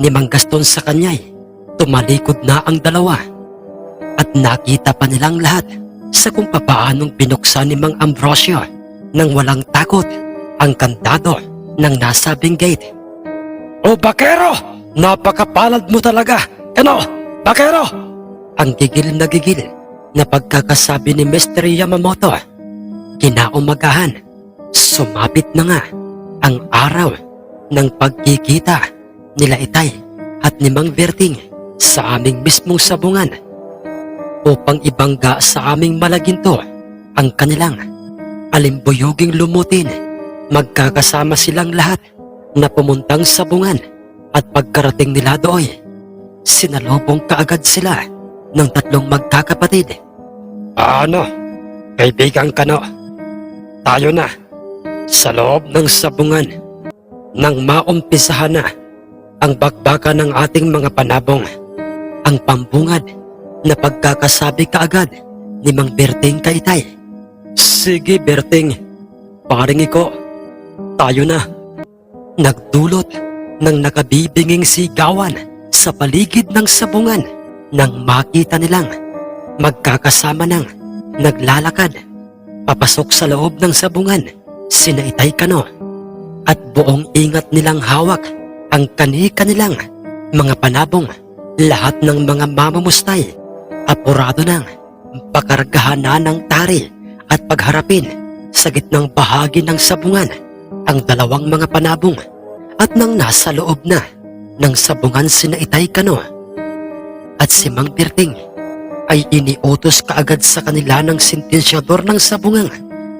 ni Mang Gaston sa kanya'y tumalikod na ang dalawa. At nakita pa nilang lahat sa kung papaanong binuksan ni Mang Ambrosio nang walang takot ang kandado ng nasabing gate. O Bakero! Napakapalad mo talaga! Ano? Bakero! Ang gigil na gigil na pagkakasabi ni Mr. Yamamoto. Kinaumagahan, sumapit na nga ang araw ng pagkikita nila Itay at ni Mang Berting sa aming mismong sabungan upang ibangga sa aming malaginto ang kanilang alimbuyoging lumutin. Magkakasama silang lahat na pumuntang sabungan at pagkarating nila doon, sinalubong kaagad sila ng tatlong magkakapatid. Ano? Kaibigan ka no? Tayo na sa loob ng sabungan nang maumpisahan na ang bakbaka ng ating mga panabong. Ang pambungad na pagkakasabi kaagad ni Mang Berting Kaitay. Sige Berting, paring iko, tayo na. Nagdulot ng nakabibinging sigawan sa paligid ng sabungan nang makita nilang magkakasama ng naglalakad papasok sa loob ng sabungan sina Itay Kano at buong ingat nilang hawak ang kani-kanilang mga panabong lahat ng mga mamamustay apurado ng pakargahan na ng tari at pagharapin sa gitnang bahagi ng sabungan ang dalawang mga panabong at nang nasa loob na ng sabungan sina Itay Kano at si Mang Birting ay iniutos kaagad sa kanila ng sentensyador ng sabungang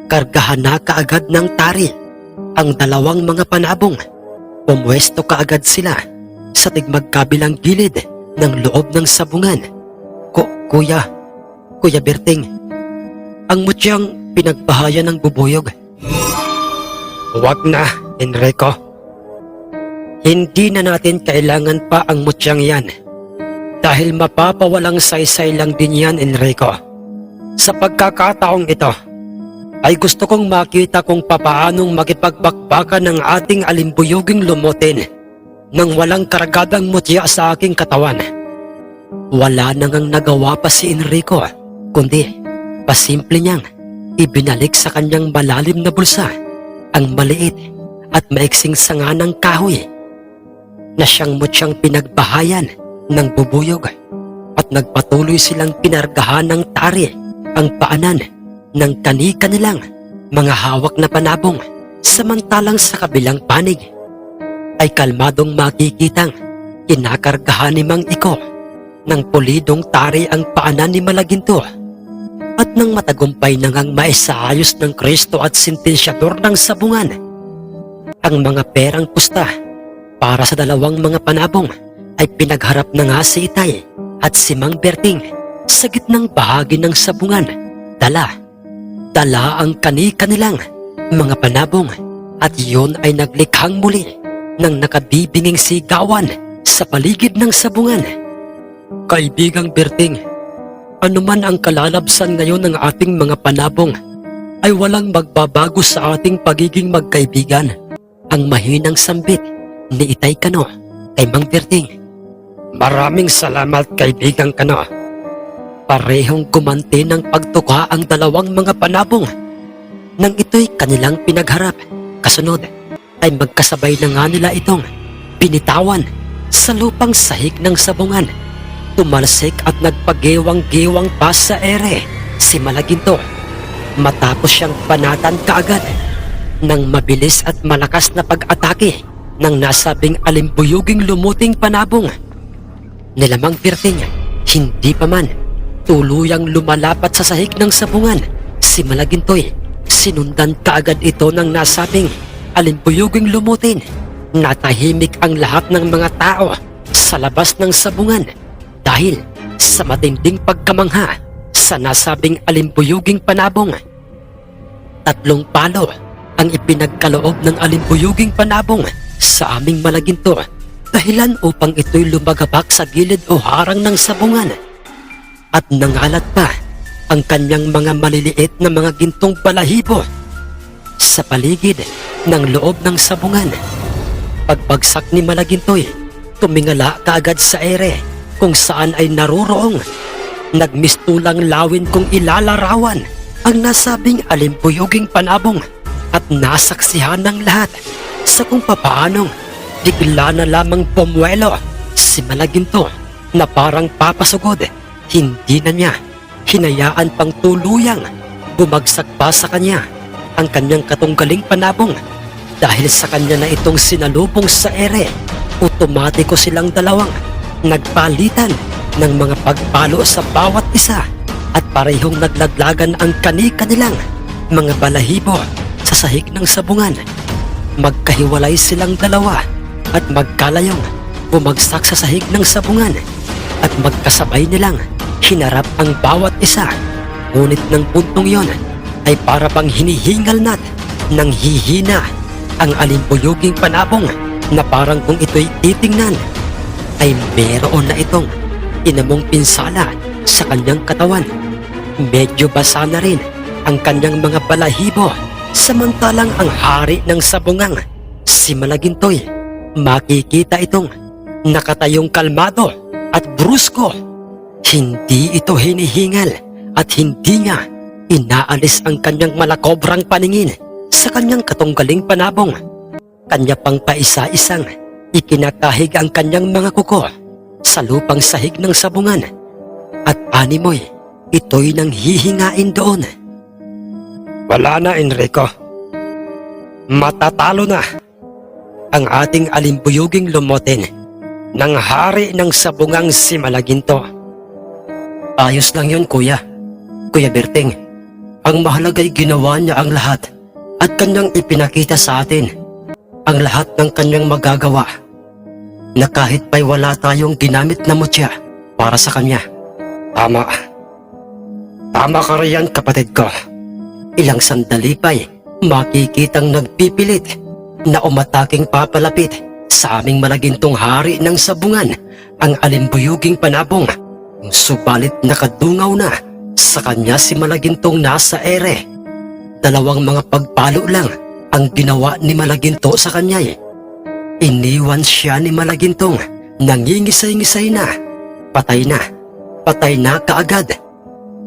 kargahan na kaagad ng tari ang dalawang mga panabong. Pumwesto kaagad sila sa tigmagkabilang gilid ng loob ng sabungan. Ku kuya, Kuya Berting, ang mutyang pinagpahaya ng bubuyog. Huwag na, Enrico. Hindi na natin kailangan pa ang mutyang yan. Dahil mapapawalang saysay lang din yan, Enrico. Sa pagkakataong ito, ay gusto kong makita kung papaanong makipagbakbakan ng ating alimbuyoging lumutin nang walang karagadang mutya sa aking katawan. Wala na ngang nagawa pa si Enrico, kundi pasimple niyang ibinalik sa kanyang malalim na bulsa ang maliit at maiksing sanga ng kahoy na siyang mutyang pinagbahayan ng bubuyog at nagpatuloy silang pinargahan ng tari ang paanan ng kani-kanilang mga hawak na panabong samantalang sa kabilang panig ay kalmadong makikitang kinakargahan ni Mang Iko ng pulidong tari ang paanan ni Malaginto at nang matagumpay na ngang maisaayos ng Kristo at sentensyador ng sabungan ang mga perang pusta para sa dalawang mga panabong ay pinagharap na nga si Itay at si Mang Berting sa gitnang bahagi ng sabungan. Dala, dala ang kani-kanilang mga panabong at iyon ay naglikhang muli ng nakabibinging sigawan sa paligid ng sabungan. Kaibigang Berting, anuman ang kalalabsan ngayon ng ating mga panabong ay walang magbabago sa ating pagiging magkaibigan. Ang mahinang sambit ni Itay Kano kay Mang Berting. Maraming salamat kaibigang Kano. Parehong gumanti ng pagtuka ang dalawang mga panabong. Nang ito'y kanilang pinagharap, kasunod ay magkasabay na nga nila itong binitawan sa lupang sahig ng sabungan. Tumalsik at nagpagewang-gewang pa sa ere si Malaginto. Matapos siyang panatan kaagad ng mabilis at malakas na pag-atake ng nasabing alimbuyuging lumuting panabong. Nilamang pirting, hindi pa man tuluyang lumalapat sa sahig ng sabungan si Malagintoy. Sinundan kaagad ito ng nasabing alimbuyuging lumutin. Natahimik ang lahat ng mga tao sa labas ng sabungan dahil sa matinding pagkamangha sa nasabing alimbuyuging panabong. Tatlong palo ang ipinagkaloob ng alimbuyuging panabong sa aming malaginto dahilan upang ito'y lumagabak sa gilid o harang ng sabungan. At nangalat pa ang kanyang mga maliliit na mga gintong balahibo sa paligid ng loob ng sabungan. Pagbagsak ni Malagintoy, tumingala kaagad sa ere kung saan ay naroroong. Nagmistulang lawin kong ilalarawan ang nasabing alimpuyuging panabong at nasaksihan ng lahat sa kung papaanong bigla na lamang pumuelo si Malaginto na parang papasugod. Hindi na niya hinayaan pang tuluyang bumagsak pa sa kanya ang kanyang katunggaling panabong dahil sa kanya na itong sinalubong sa ere. Otomatiko silang dalawang nagpalitan ng mga pagpalo sa bawat isa at parehong naglaglagan ang kani-kanilang mga balahibo sa sahig ng sabungan. Magkahiwalay silang dalawa at magkalayong bumagsak sa sahig ng sabungan at magkasabay nilang hinarap ang bawat isa. Ngunit ng puntong yon ay para bang hinihingal nat ng hihina ang alimbuyuging panabong na parang kung ito'y titingnan ay meron na itong inamong pinsala sa kanyang katawan. Medyo basa na rin ang kanyang mga balahibo samantalang ang hari ng sabungang si Malagintoy makikita itong nakatayong kalmado at brusko. Hindi ito hinihingal at hindi niya inaalis ang kanyang malakobrang paningin sa kanyang katunggaling panabong. Kanya pang paisa-isang ikinakahig ang kanyang mga kuko sa lupang sahig ng sabungan at animoy ito'y nang hihingain doon. Wala na Enrico. Matatalo na ang ating alimbuyuging lumotin ng hari ng sabungang si Malaginto. Ayos lang yun kuya. Kuya Berting, ang mahalagay ginawa niya ang lahat at kanyang ipinakita sa atin ang lahat ng kanyang magagawa na kahit pa'y wala tayong ginamit na mutya para sa kanya. Tama. Tama ka riyan kapatid ko. Ilang sandali pa'y makikitang nagpipilit na umataking papalapit sa aming malagintong hari ng sabungan ang alimbuyuging panabong. Subalit nakadungaw na sa kanya si malagintong nasa ere. Dalawang mga pagpalo lang ang ginawa ni Malaginto sa kanya eh. Iniwan siya ni Malagintong nangingisay-ngisay na. Patay na. Patay na kaagad.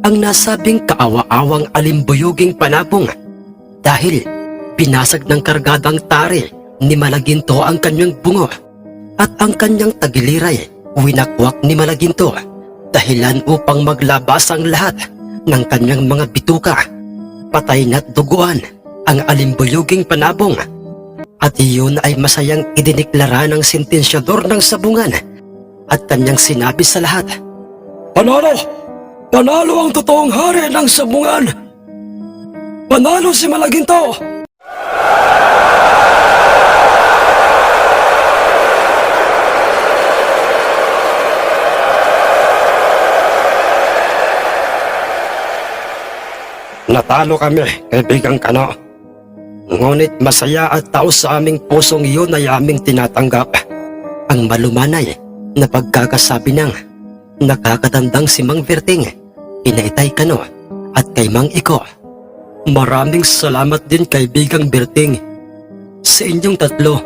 Ang nasabing kaawa-awang alimbuyuging panabong dahil pinasag ng kargadang tari ni Malaginto ang kanyang bungo at ang kanyang tagiliray winakwak ni Malaginto dahilan upang maglabas ang lahat ng kanyang mga bituka. Patay na't duguan ang alimbuyuging panabong at iyon ay masayang idiniklara ng sentensyador ng sabungan at kanyang sinabi sa lahat. Panalo! Panalo ang totoong hari ng sabungan! Panalo si Malaginto! Natalo kami, kaibigang kano. Ngunit masaya at taos sa aming pusong iyon ay aming tinatanggap. Ang malumanay na pagkakasabi ng nakakatandang si Mang Verting, Inaitay Kano at kay Mang Iko. Maraming salamat din kaibigang Berting sa inyong tatlo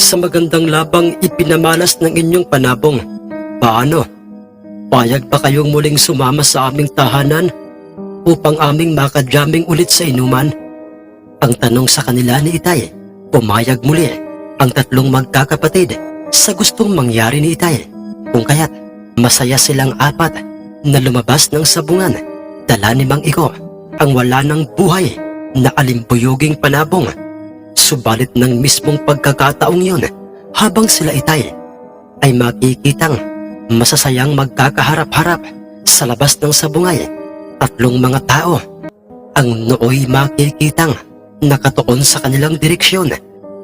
sa magandang labang ipinamalas ng inyong panabong. Paano? Payag ba kayong muling sumama sa aming tahanan upang aming makadyaming ulit sa inuman? Ang tanong sa kanila ni Itay, pumayag muli ang tatlong magkakapatid sa gustong mangyari ni Itay. Kung kaya't masaya silang apat na lumabas ng sabungan, dala ni Mang Iko ang wala ng buhay na alimbuyuging panabong. Subalit ng mismong pagkakataong yon, habang sila Itay ay makikitang masasayang magkakaharap-harap sa labas ng sabungay. Tatlong mga tao ang nooy makikitang nakatuon sa kanilang direksyon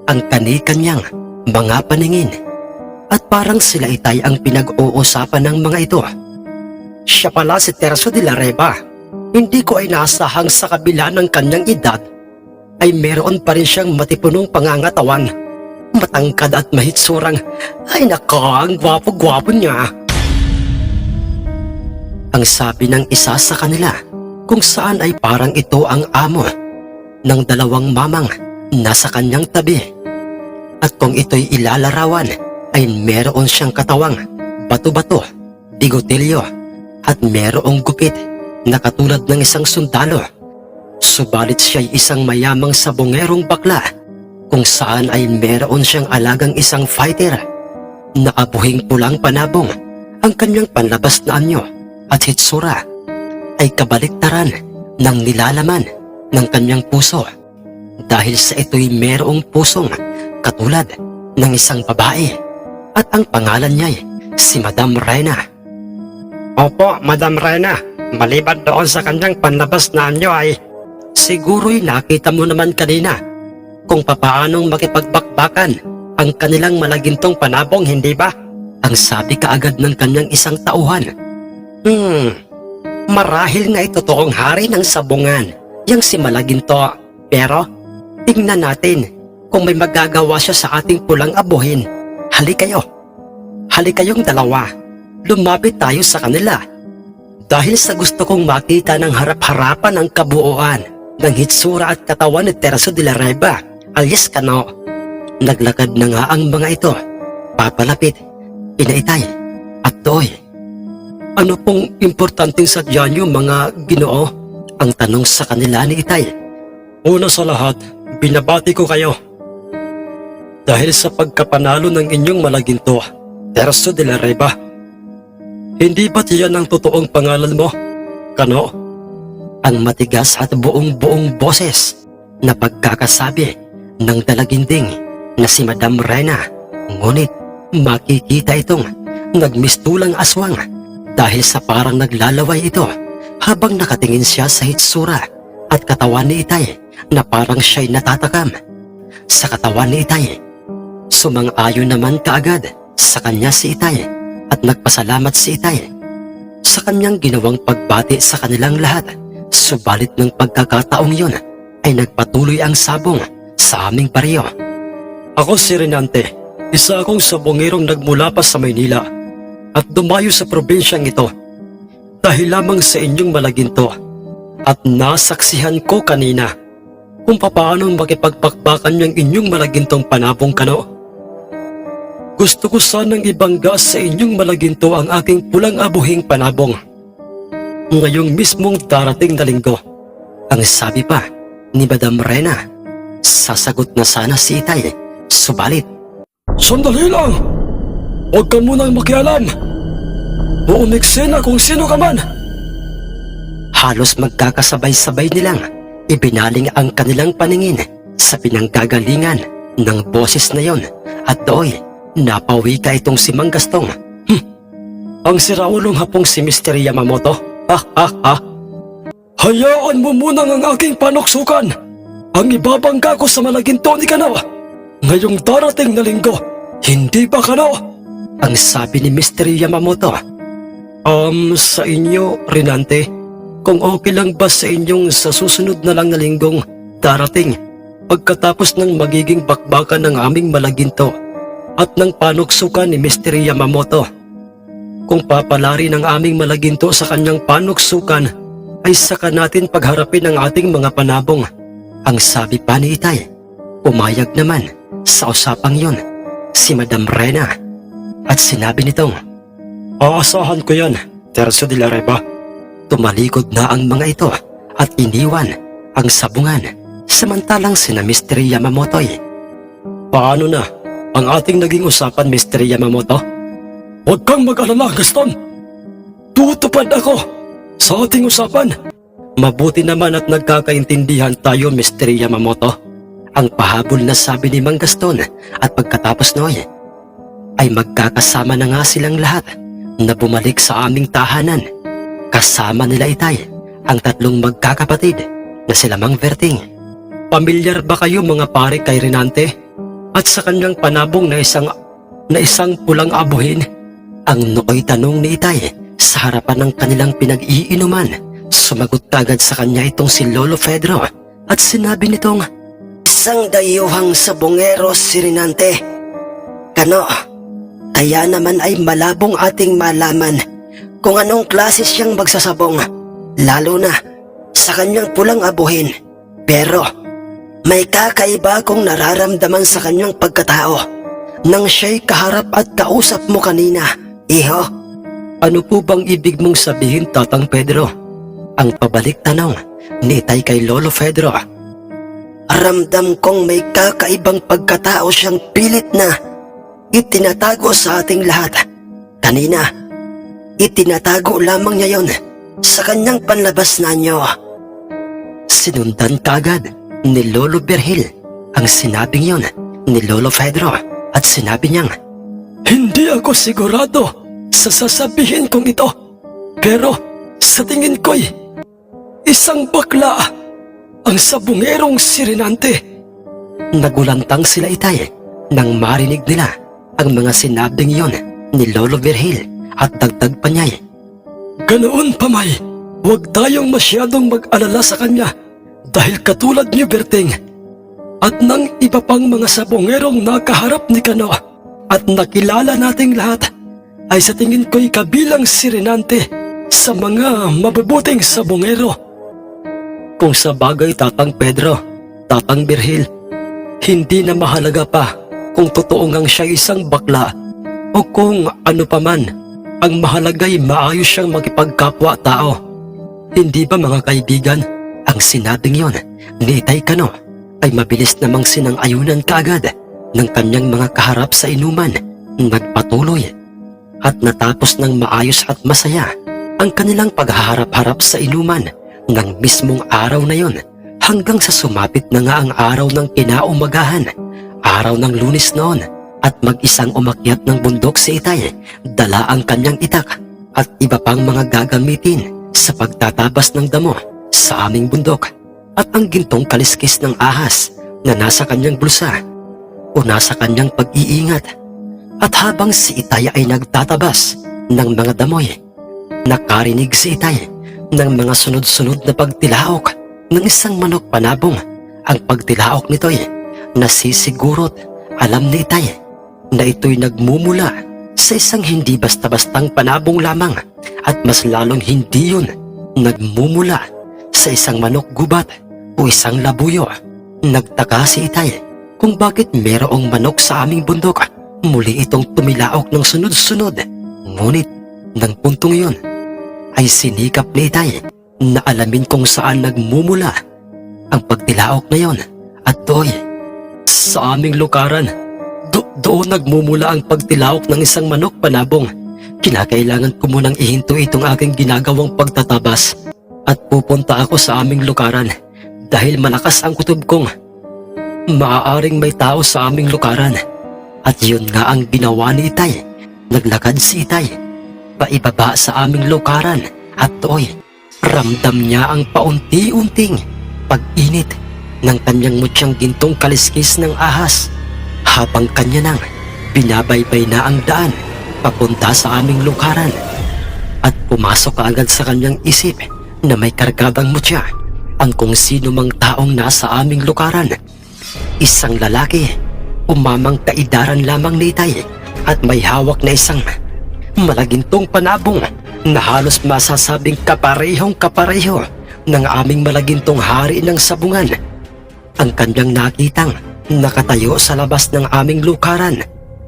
ang kani-kanyang mga paningin. at parang sila itay ang pinag-uusapan ng mga ito. Siya pala si Terso de la Reba. Hindi ko ay nasahang sa kabila ng kanyang edad ay meron pa rin siyang matipunong pangangatawan. Matangkad at mahitsurang, ay ang gwapo-gwapo niya. Ang sabi ng isa sa kanila, kung saan ay parang ito ang amo ng dalawang mamang nasa kanyang tabi. At kung ito'y ilalarawan, ay meron siyang katawang bato-bato, bigotilyo, at merong gupit na katulad ng isang sundalo. Subalit siya'y isang mayamang sabongerong bakla kung saan ay meron siyang alagang isang fighter na abuhing pulang panabong ang kanyang panlabas na anyo at hitsura ay kabaliktaran ng nilalaman ng kanyang puso dahil sa ito'y merong pusong katulad ng isang babae at ang pangalan niya'y si Madam Rena. Opo, Madam Rena. Maliban doon sa kanyang panlabas na anyo ay siguro'y nakita mo naman kanina kung papaanong makipagbakbakan ang kanilang malagintong panabong, hindi ba? Ang sabi kaagad ng kanyang isang tauhan. Hmm, marahil nga ito toong hari ng sabungan, yang si Malaginto. Pero, tingnan natin kung may magagawa siya sa ating pulang abuhin. Hali kayo. Hali kayong dalawa. Lumapit tayo sa kanila. Dahil sa gusto kong makita ng harap-harapan ang kabuuan ng hitsura at katawan ni Terso de la Reba alias Kano. Naglakad na nga ang mga ito. Papalapit, pinaitay, at toy. Ano pong importanteng sadya niyo mga ginoo? Ang tanong sa kanila ni Itay. Una sa lahat, binabati ko kayo. Dahil sa pagkapanalo ng inyong malaginto, Terso de la Reba. Hindi ba't yan ang totoong pangalan mo? Kano? Ang matigas at buong-buong boses na pagkakasabi ng dalaginding na si Madam Rena. Ngunit makikita itong nagmistulang aswang dahil sa parang naglalaway ito habang nakatingin siya sa hitsura at katawan ni Itay na parang siya'y natatakam. Sa katawan ni Itay, sumang-ayon naman kaagad sa kanya si Itay at nagpasalamat si Itay sa kanyang ginawang pagbati sa kanilang lahat. Subalit ng pagkakataong yun ay nagpatuloy ang sabong sa aming pariyo. Ako si Renante, isa akong sabongerong nagmula pa sa Maynila at dumayo sa probinsyang ito dahil lamang sa inyong malaginto at nasaksihan ko kanina kung papaano makipagpakbakan yung inyong malagintong panabong kano. Gusto ko sanang ibangga sa inyong malaginto ang aking pulang abuhing panabong. Ngayong mismong darating na linggo, ang sabi pa ni Madam Rena, sasagot na sana si Itay, subalit. Sandali lang! Huwag ka munang makialam! Uumiksena kung sino ka man! Halos magkakasabay-sabay nilang ibinaling ang kanilang paningin sa pinanggagalingan ng boses na yon at dooy napawi ka itong si Mang Gastong. Hmm. Ang siraulong hapong si Mr. Yamamoto. Ha ha ha. Hayaan mo muna ang aking panuksukan. Ang ibabangga ko sa malaginto ni Kano. Ngayong darating na linggo, hindi ba Kano? Ang sabi ni Mr. Yamamoto. Um, sa inyo, Renante, kung okay lang ba sa inyong sa susunod na lang na linggong darating pagkatapos ng magiging bakbakan ng aming malaginto at ng panuksukan ni Mr. Yamamoto. Kung papalari ng aming malaginto sa kanyang panuksukan, ay saka natin pagharapin ang ating mga panabong. Ang sabi pa ni Itay, umayag naman sa usapang yon si Madam Rena at sinabi nitong, Aasahan ko yan, Terso de la Reba. Tumalikod na ang mga ito at iniwan ang sabungan samantalang sina Mr. Yamamoto'y. Paano na ang ating naging usapan, Mr. Yamamoto? Huwag kang mag-alala, Gaston. Tutupad ako sa ating usapan. Mabuti naman at nagkakaintindihan tayo, Mr. Yamamoto. Ang pahabol na sabi ni Mang Gaston at pagkatapos noy ay magkakasama na nga silang lahat na bumalik sa aming tahanan. Kasama nila itay ang tatlong magkakapatid na sila Mang Verting. Pamilyar ba kayo mga pare kay Renante? At sa kanyang panabong na isang na isang pulang abuhin? Ang nooy tanong ni Itay sa harapan ng kanilang pinag-iinuman. Sumagot kagad sa kanya itong si Lolo Pedro at sinabi nitong, Isang dayuhang sabongero sirinante. Kano, kaya naman ay malabong ating malaman kung anong klase siyang magsasabong, lalo na sa kanyang pulang abuhin. Pero may kakaiba kong nararamdaman sa kanyang pagkatao nang siya'y kaharap at kausap mo kanina, iho. Ano po bang ibig mong sabihin, Tatang Pedro? Ang pabalik tanong ni Tay kay Lolo Pedro. Ramdam kong may kakaibang pagkatao siyang pilit na itinatago sa ating lahat. Kanina, itinatago lamang niya yon sa kanyang panlabas na nyo. Sinundan kagad ni Lolo Berhil ang sinabing yon ni Lolo Pedro at sinabi niyang, Hindi ako sigurado sa sasabihin kong ito. Pero sa tingin ko'y isang bakla ang sabungerong sirinante. Nagulantang sila itay nang marinig nila ang mga sinabing yon ni Lolo Virgil at dagdag pa niya. Ganoon pa may, huwag tayong masyadong mag-alala sa kanya dahil katulad ni Berting at ng iba pang mga sabongerong nakaharap ni Kano at nakilala nating lahat ay sa tingin ko'y kabilang sirinante sa mga mabubuting sabongero. Kung sa bagay Tatang Pedro, Tatang Birhil, hindi na mahalaga pa kung totoo ngang siya isang bakla o kung ano paman, ang mahalaga'y maayos siyang makipagkapwa-tao. Hindi ba mga kaibigan, ang sinabing yon ni Itay Kano ay mabilis namang sinang-ayunan kaagad ng kanyang mga kaharap sa inuman, nagpatuloy at natapos ng maayos at masaya ang kanilang paghaharap-harap sa inuman ng mismong araw na yon hanggang sa sumapit na nga ang araw ng kinaumagahan, araw ng lunis noon at mag-isang umakyat ng bundok si Itay, dala ang kanyang itak at iba pang mga gagamitin sa pagtatabas ng damo sa aming bundok at ang gintong kaliskis ng ahas na nasa kanyang bulsa o nasa kanyang pag-iingat. At habang si Itay ay nagtatabas ng mga damoy, nakarinig si Itay ng mga sunod-sunod na pagtilaok ng isang manok panabong. Ang pagtilaok nito'y nasisigurot alam ni Itay na ito'y nagmumula sa isang hindi basta-bastang panabong lamang at mas lalong hindi yun nagmumula sa isang manok gubat o isang labuyo. Nagtaka si Itay kung bakit merong manok sa aming bundok. Muli itong tumilaok ng sunod-sunod. Ngunit ng puntong yun ay sinikap ni Itay na alamin kung saan nagmumula ang pagtilaok na yon at doy sa aming lukaran. Do doon nagmumula ang pagtilaok ng isang manok panabong. Kinakailangan ko munang ihinto itong aking ginagawang pagtatabas at pupunta ako sa aming lukaran dahil malakas ang kutob kong maaaring may tao sa aming lukaran. At yun nga ang ginawa ni Itay. Naglakad si Itay paibaba sa aming lukaran at toy ramdam niya ang paunti-unting pag-init ng kanyang mutyang gintong kaliskis ng ahas habang kanya nang binabaybay na ang daan papunta sa aming lukaran at pumasok agad sa kanyang isip na may kargadang mutya ang kung sino mang taong nasa aming lukaran. Isang lalaki, umamang kaidaran lamang ni Itay at may hawak na isang malagintong panabong na halos masasabing kaparehong kapareho ng aming malagintong hari ng sabungan. Ang kanyang nakitang nakatayo sa labas ng aming lukaran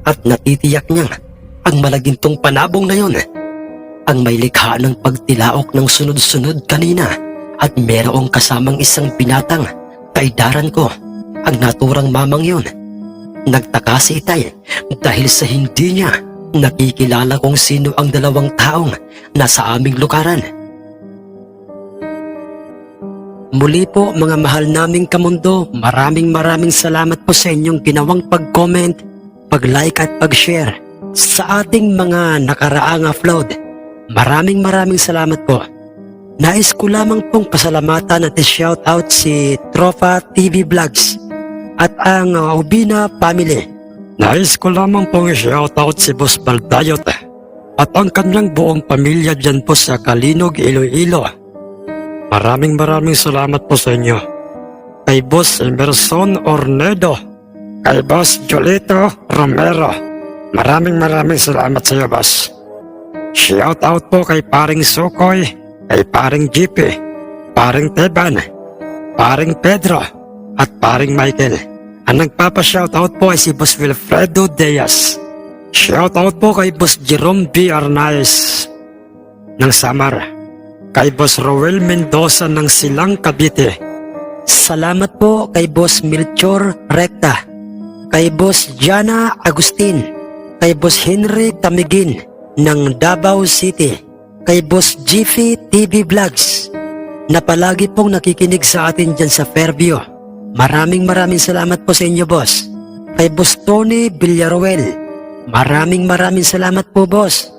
at natitiyak niyang ang malagintong panabong na yon ang may likha ng pagtilaok ng sunod-sunod kanina at merong kasamang isang binatang kaidaran ko ang naturang mamang yon. Nagtaka si Itay dahil sa hindi niya nakikilala kung sino ang dalawang taong nasa aming lukaran. Muli po mga mahal naming kamundo, maraming maraming salamat po sa inyong ginawang pag-comment, pag-like at pag-share sa ating mga nakaraang upload. Maraming maraming salamat po. Nais ko lamang pong pasalamatan at shoutout si Tropa TV Vlogs at ang Ubina Family. Nais ko lamang pong shoutout si Boss Baldayot at ang kanyang buong pamilya dyan po sa Kalinog, Iloilo. Maraming maraming salamat po sa inyo. Kay Boss Emerson Ornedo, kay Boss Jolito Romero, maraming maraming salamat sa iyo, Boss. Shoutout po kay paring Sukoy, kay paring GP, paring Teban, paring Pedro, at paring Michael. Ang nagpapa-shoutout po ay si Boss Wilfredo Diaz. Shoutout po kay Boss Jerome B. Arnaez ng Samar. Kay Boss Roel Mendoza ng Silang Cavite. Salamat po kay Boss Melchor Recta. Kay Boss Jana Agustin. Kay Boss Henry Tamigin ng Davao City. Kay Boss Jiffy TV Vlogs na palagi pong nakikinig sa atin dyan sa Fairview. Maraming maraming salamat po sa inyo, boss. Kay Boss Tony Villaruel, maraming maraming salamat po, boss.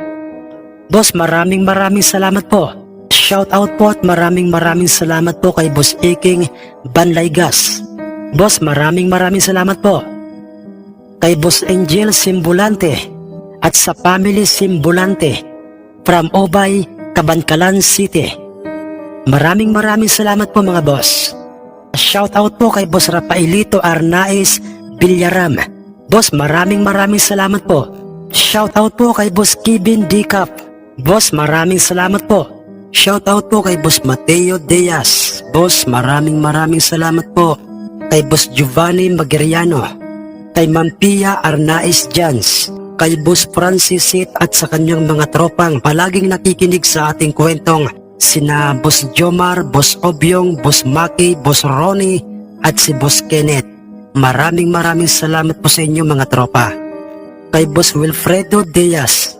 Boss, maraming maraming salamat po. Shoutout po at maraming maraming salamat po kay Boss Iking Banlaygas. Boss, maraming maraming salamat po. Kay Boss Angel Simbulante at sa Family Simbulante from Obay, Kabankalan City. Maraming maraming salamat po mga boss. Shoutout po kay Boss Rafaelito Arnaiz Villaram. Boss, maraming maraming salamat po. Shoutout po kay Boss Kevin Dicap. Boss, maraming salamat po. Shoutout po kay Boss Mateo Diaz. Boss, maraming maraming salamat po. Kay Boss Giovanni Magiriano. Kay Ma'am Pia Arnaiz Jans. Kay Boss Francis Sit at sa kanyang mga tropang palaging nakikinig sa ating kwentong sina Boss Jomar, Boss Obyong, Boss Maki, Boss Ronnie at si Boss Kenneth. Maraming maraming salamat po sa inyo mga tropa. Kay Boss Wilfredo Diaz,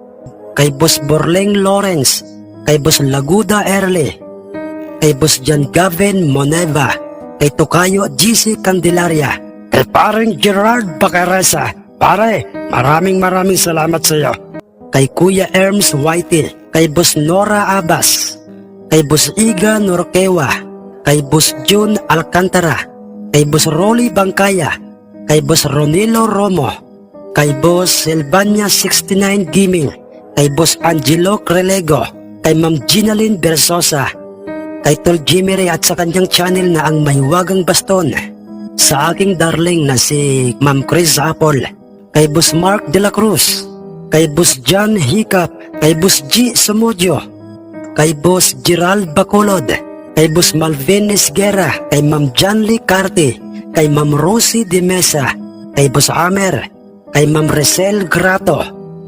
kay Boss Borleng Lawrence, kay Boss Laguda Erle, kay Boss John Gavin Moneva, kay Tokayo GC Candelaria, kay parang Gerard Bacaresa. Pare, maraming maraming salamat sa iyo. Kay Kuya Erms Whitey, kay Boss Nora Abbas, kay Boss Iga Norquewa, kay Boss June Alcantara, kay Boss Rolly Bangkaya, kay Boss Ronilo Romo, kay Boss Silvania 69 Gaming, kay Boss Angelo Crelego, kay Ma'am Ginalyn Bersosa, kay Tol Jimmy Ray at sa kanyang channel na ang Mahiwagang Baston, sa aking darling na si Ma'am Chris Apple, kay Boss Mark De La Cruz, kay Boss John Hiccup, kay Boss G. Sumudio, kay Boss Gerald Bacolod, kay Boss Malvin Esguera, kay Ma'am Janly Carte, kay Ma'am Rosie De Mesa, kay Boss Amer, kay Ma'am Resel Grato,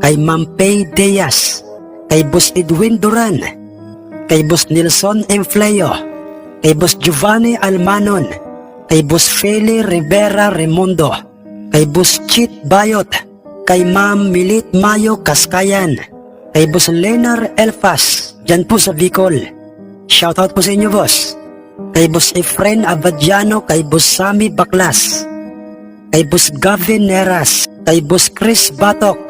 kay Ma'am Pay Diaz, kay Boss Edwin Duran, kay Boss Nelson Enfleo, kay Boss Giovanni Almanon, kay Boss Feli Rivera Remundo, kay Boss Chit Bayot, kay Ma'am Milit Mayo Kaskayan, kay Boss Lenar Elfas, dyan po sa Bicol. Shoutout po sa inyo, boss. Kay Boss Efren Abadiano, kay Boss Sami Baklas, kay Boss Gavin Neras, kay Boss Chris Batok,